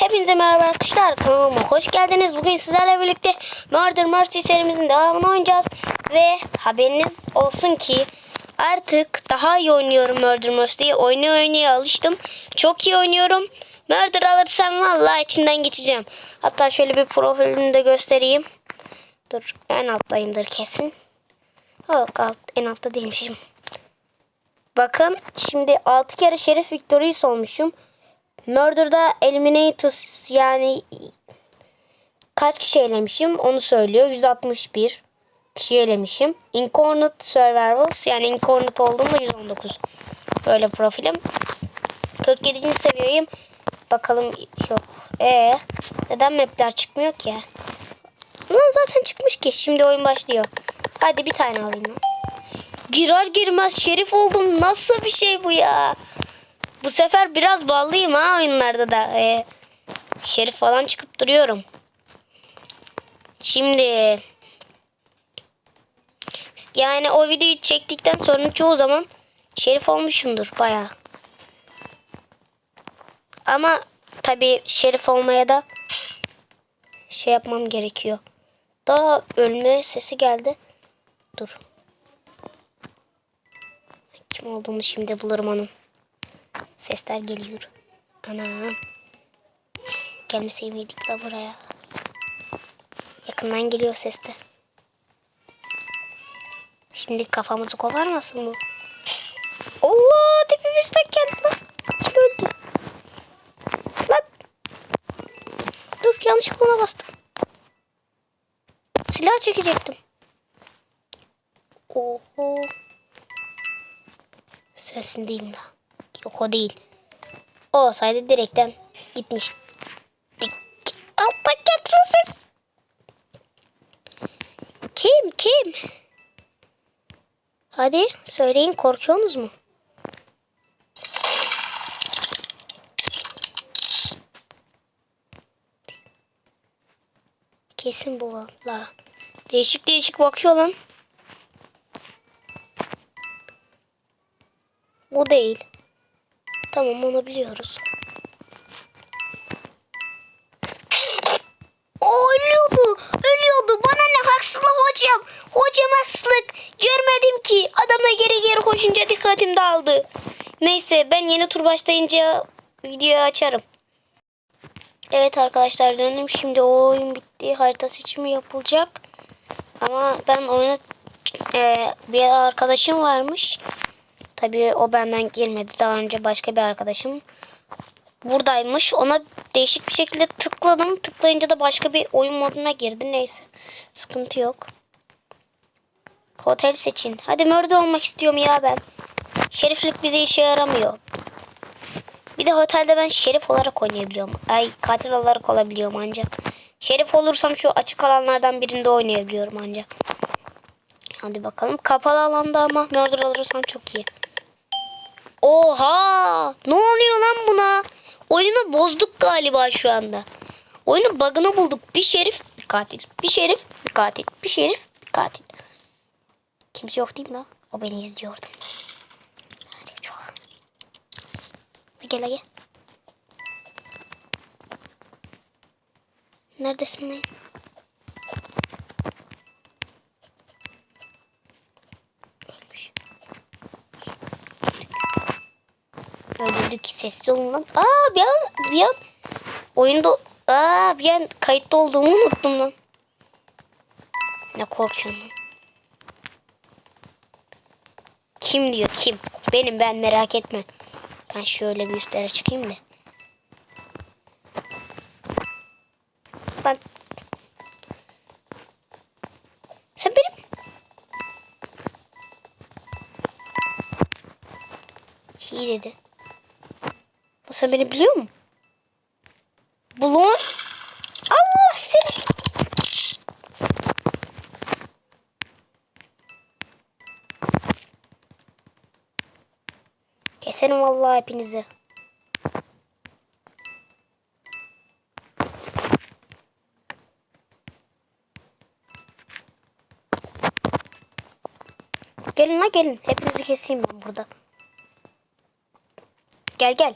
Hepinize merhaba arkadaşlar. Kanalıma hoş geldiniz. Bugün sizlerle birlikte Murder Mercy serimizin devamını oynayacağız. Ve haberiniz olsun ki artık daha iyi oynuyorum Murder Mercy'yi. Oynaya oynaya alıştım. Çok iyi oynuyorum. Murder alırsam vallahi içinden geçeceğim. Hatta şöyle bir profilini de göstereyim. Dur en alttayımdır kesin. Yok alt, en altta değilmişim. Bakın şimdi 6 kere Şerif Victorious olmuşum. Murder'da Eliminatus yani kaç kişi elemişim onu söylüyor. 161 kişi elemişim. Incarnate Survivals yani Incarnate olduğumda 119. Böyle profilim. 47. seviyeyim. Bakalım yok. E neden mapler çıkmıyor ki? Lan zaten çıkmış ki. Şimdi oyun başlıyor. Hadi bir tane alayım. Girer girmez şerif oldum. Nasıl bir şey bu ya? Bu sefer biraz ballıyım ha oyunlarda da. Ee, şerif falan çıkıp duruyorum. Şimdi yani o videoyu çektikten sonra çoğu zaman şerif olmuşumdur baya. Ama tabi şerif olmaya da şey yapmam gerekiyor. Daha ölme sesi geldi. Dur. Kim olduğunu şimdi bulurum onun. Sesler geliyor. Anam. Gelmeseydik la buraya. Yakından geliyor ses de. Şimdi kafamızı koparmasın bu. Allah dibimizden geldi lan. Kim öldü? Lan. Dur yanlışlıkla ona bastım. Silah çekecektim. Oho. Sensin değil mi? Yok o değil. O olsaydı direkten gitmiştik. Altta getiriyor ses. Kim kim? Hadi söyleyin korkuyorsunuz mu? Kesin bu valla. Değişik değişik bakıyor lan. Bu değil. Tamam onu biliyoruz. O ölüyordu. Ölüyordu. Bana ne haksızlık hocam. Hocam haksızlık. Görmedim ki. Adamla geri geri koşunca dikkatim dağıldı. Neyse ben yeni tur başlayınca videoyu açarım. Evet arkadaşlar döndüm. Şimdi o oyun bitti. Harita seçimi yapılacak. Ama ben oyuna e, bir arkadaşım varmış. Tabii o benden girmedi. Daha önce başka bir arkadaşım buradaymış. Ona değişik bir şekilde tıkladım. Tıklayınca da başka bir oyun moduna girdi. Neyse. Sıkıntı yok. Hotel seçin. Hadi murder olmak istiyorum ya ben. Şeriflik bize işe yaramıyor. Bir de otelde ben şerif olarak oynayabiliyorum. Ay katil olarak olabiliyorum ancak. Şerif olursam şu açık alanlardan birinde oynayabiliyorum ancak. Hadi bakalım. Kapalı alanda ama murder alırsam çok iyi. Oha! Ne oluyor lan buna? Oyunu bozduk galiba şu anda. Oyunun bug'ını bulduk. Bir şerif, bir katil. Bir şerif, bir katil. Bir şerif, bir katil. Kimse yok değil mi lan? O beni izliyordu. Hadi çok. Gel gel. Neredesin lan? Öldürdük sessiz olun lan. Aa bir an bir an oyunda aa bir an kayıtta olduğumu unuttum lan. Ne korkuyorum. Kim diyor kim? Benim ben merak etme. Ben şöyle bir üstlere çıkayım da. Sen beni biliyor musun? Bulon. Allah seni. Keserim vallahi hepinizi. Gelin la gelin. Hepinizi keseyim ben burada. Gel gel.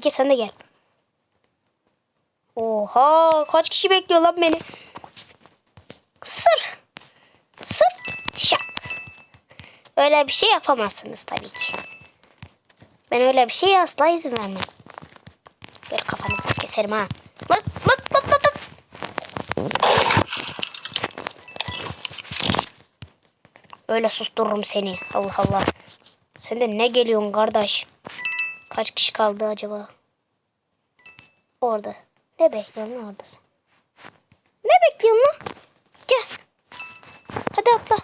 Gel sen de gel. Oha kaç kişi bekliyor lan beni. Sır. Sır. Şak. Öyle bir şey yapamazsınız tabii ki. Ben öyle bir şeye asla izin vermem. Böyle kafanızı keserim ha. Bak bak bak bak. bak. Öyle sustururum seni. Allah Allah. Sen de ne geliyorsun kardeş? Kaç kişi kaldı acaba? Orada. Ne bekliyorsun lan orada sen? Ne bekliyorsun lan? Gel. Hadi atla.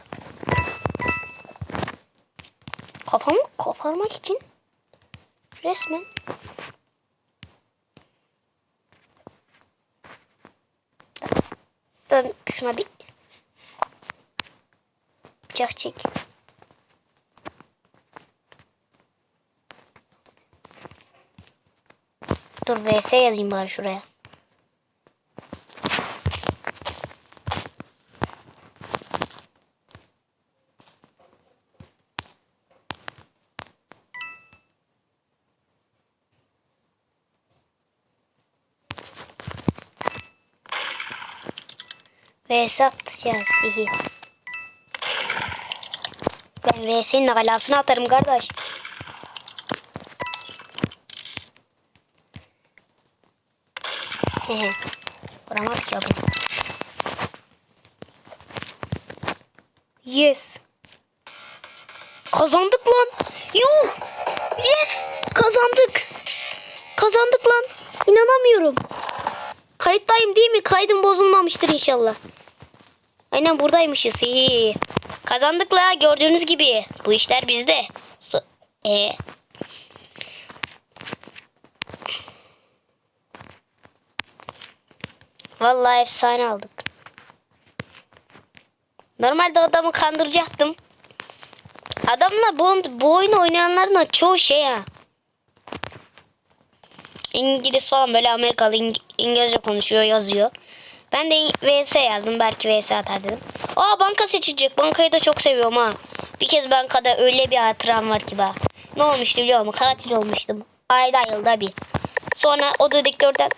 Kafamı koparmak için resmen Dön şuna bir bıçak çek. Dur VS yazayım bari şuraya. VS atacağız. Ben VS'nin alasını atarım kardeş. Hehe. Vuramaz ki abi. Yes. Kazandık lan. Yuh. Yes. Kazandık. Kazandık lan. İnanamıyorum. Kayıttayım değil mi? Kaydım bozulmamıştır inşallah. Aynen buradaymışız. İyi. Kazandık la gördüğünüz gibi. Bu işler bizde. S- E. Vallahi efsane aldık. Normalde adamı kandıracaktım. Adamla bu, bu oyunu oynayanların çoğu şey ha. İngiliz falan böyle Amerikalı İng- İngilizce konuşuyor yazıyor. Ben de VS yazdım belki VS atar dedim. Aa banka seçilecek. Bankayı da çok seviyorum ha. Bir kez bankada öyle bir hatıram var ki bak. Ne olmuştu biliyor musun? Katil olmuştum. Ayda yılda bir. Sonra o dedektörden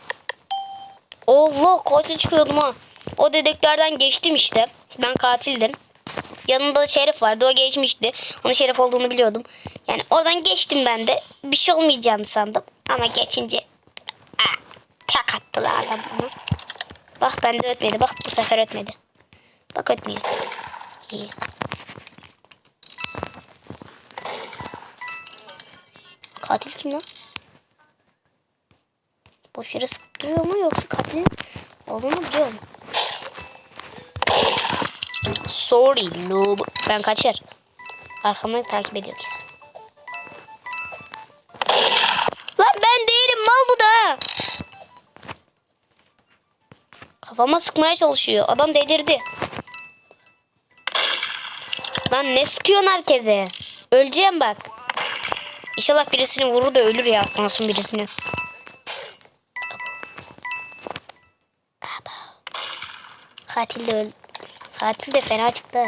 Allah katil çıkıyordum ha. O dedektörden geçtim işte. Ben katildim. Yanında da Şerif vardı. O geçmişti. Onun Şerif olduğunu biliyordum. Yani oradan geçtim ben de. Bir şey olmayacağını sandım. Ama geçince ah, tek attılar adam bana. Bak bende ötmedi. Bak bu sefer ötmedi. Bak ötmüyor. İyi. Katil kim lan? Boş yere sıkıp duruyor mu yoksa katilin olduğunu biliyor mu? Sorry noob. Ben kaçar. Arkamdan takip ediyor kesin. Lan ben değilim mal bu da. Kafama sıkmaya çalışıyor. Adam delirdi. Lan ne sıkıyorsun herkese? Öleceğim bak. İnşallah birisini vurur da ölür ya. Masum birisini. Katil de öl. Katil de fena çıktı.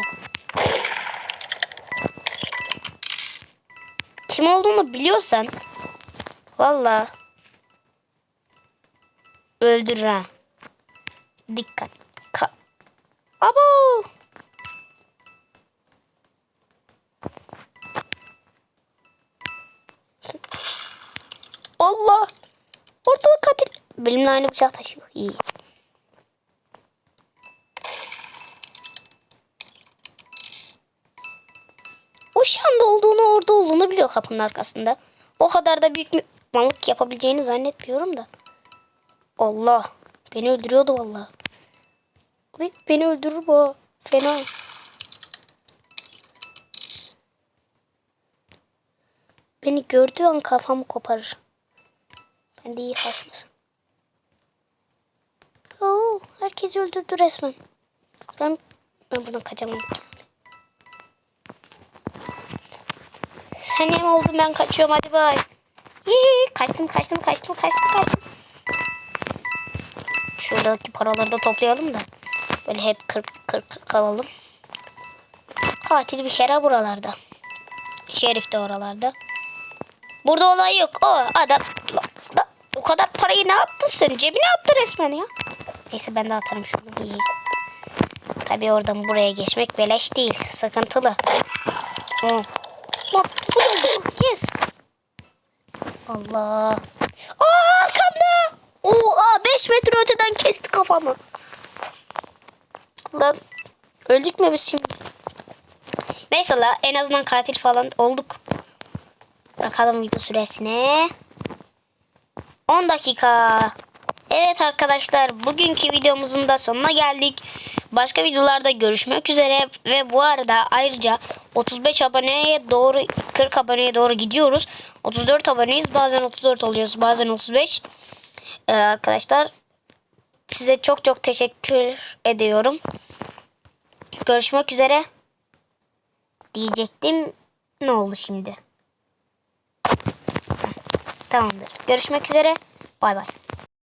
Kim olduğunu biliyorsan valla öldür ha. Dikkat. Ka Abo. Allah. Orada katil. Benimle aynı bıçak taşıyor. İyi. O şu anda olduğunu orada olduğunu biliyor kapının arkasında. O kadar da büyük bir mallık yapabileceğini zannetmiyorum da. Allah. Beni öldürüyordu vallahi. Abi beni öldürür bu. Fena. Beni gördüğü an kafamı koparır. Ben de iyi kaçmasın. Oo, herkes öldürdü resmen. Ben, ben buradan kaçamam. Sen yem oldun ben kaçıyorum hadi bay. Yii, kaçtım kaçtım kaçtım kaçtım kaçtım. Şuradaki paraları da toplayalım da. Böyle hep kırk kırk kırk alalım. Katil bir kere buralarda. Şerif de oralarda. Burada olay yok. O adam la, la, oh, kadar parayı ne yaptın sen? Cebine attı resmen ya. Neyse ben de atarım şunu. İyi. Tabii oradan buraya geçmek beleş değil. Sıkıntılı. Hı. Bak fırladı. Yes. Allah. Aa arkamda. Oha 5 metre öteden kesti kafamı. Lan öldük mü biz şimdi? Neyse la en azından katil falan olduk. Bakalım video süresine. 10 dakika. Evet arkadaşlar bugünkü videomuzun da sonuna geldik. Başka videolarda görüşmek üzere ve bu arada ayrıca 35 aboneye doğru 40 aboneye doğru gidiyoruz. 34 aboneyiz bazen 34 oluyoruz bazen 35. Ee, arkadaşlar size çok çok teşekkür ediyorum. Görüşmek üzere diyecektim. Ne oldu şimdi? Tamamdır. Görüşmek üzere. Bay bay.